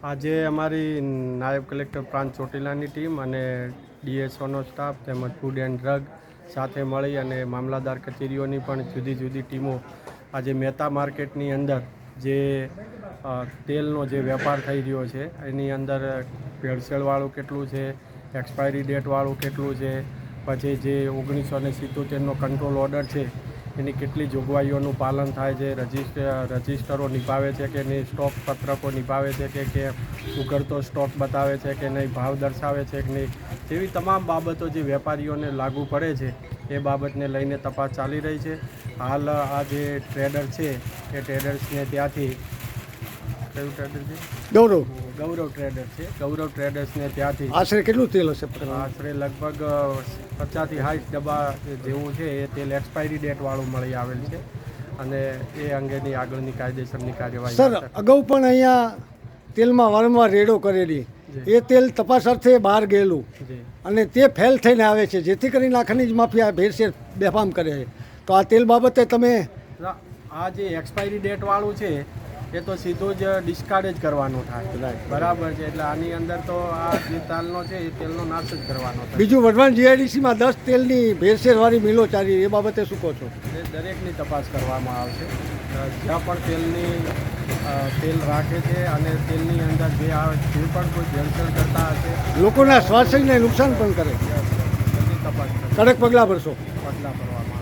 આજે અમારી નાયબ કલેક્ટર પ્રાંત ચોટીલાની ટીમ અને ડીએસઓનો સ્ટાફ તેમજ ફૂડ એન્ડ ડ્રગ સાથે મળી અને મામલાદાર કચેરીઓની પણ જુદી જુદી ટીમો આજે મહેતા માર્કેટની અંદર જે તેલનો જે વેપાર થઈ રહ્યો છે, એની અંદર ભેળસેળવાળું કેટલું છે, એક્સપાયરી ડેટવાળું કેટલું છે, પછી જે ઓગણીસો ને સિત્તોતેરનો કંટ્રોલ ઓર્ડર છે એની કેટલી જોગવાઈઓનું પાલન થાય છે, રજિસ્ટર, રજિસ્ટરો નિભાવે છે કે નહીં, સ્ટોક પત્રકો નિભાવે છે કે કે ઉઘડતો સ્ટોક બતાવે છે કે નહીં, ભાવ દર્શાવે છે કે નહીં, જેવી તમામ બાબતો જે વેપારીઓને લાગુ પડે છે, એ બાબતને લઈને તપાસ ચાલી રહી છે. હાલ આ જે ટ્રેડર છે, એ ટ્રેડર્સને ત્યાંથી કયું ટ્રેડર છે? ગૌરવ. ગૌરવ ટ્રેડર છે. ગૌરવ ટ્રેડર્સને ત્યાંથી આશરે કેટલું તેલ હશે? આશરે લગભગ પચાસથી સાઠ ડબ્બા જેવું છે એ તેલ એક્સપાયરી ડેટવાળું મળી આવેલ છે. અને એ અંગેની આગળની કાયદેસરની કાર્યવાહી સર અગાઉ પણ અહીંયા તેલમાં વારંવાર રેડો કરેલી. એ તેલ તપાસ અર્થે બહાર ગયેલું. અને તે ફેલ થઈને આવે છે. જેથી કરીને આ ખનીજ માફિયા ભેરસેર બેફામ કરે છે. તો આ તેલ બાબતે તમે આ જે એક્સપાયરી ડેટવાળું છે એ તો સીધું જ ડિસ્કાર્ડ જ કરવાનું થાય. બરાબર છે એટલે આની અંદર તો આ જે તાલનો છે એ તેલનો નાશ જ કરવાનો થાય. બીજું વઢવાણ જીઆઈડીસીમાં દસ તેલની ભેરસેરવાળી મિલો ચાલી એ બાબતે શું કહો છો? એ દરેકની તપાસ કરવામાં આવશે. જ્યાં પણ તેલની તેલ રાખે છે અને તેલની અંદર જે આ જે પણ કોઈ ભેળસેળ કરતા હશે લોકોના સ્વાસ્થ્યને નુકસાન પણ કરે. તપાસ કડક પગલાં ભરશો. પગલાં ભરવામાં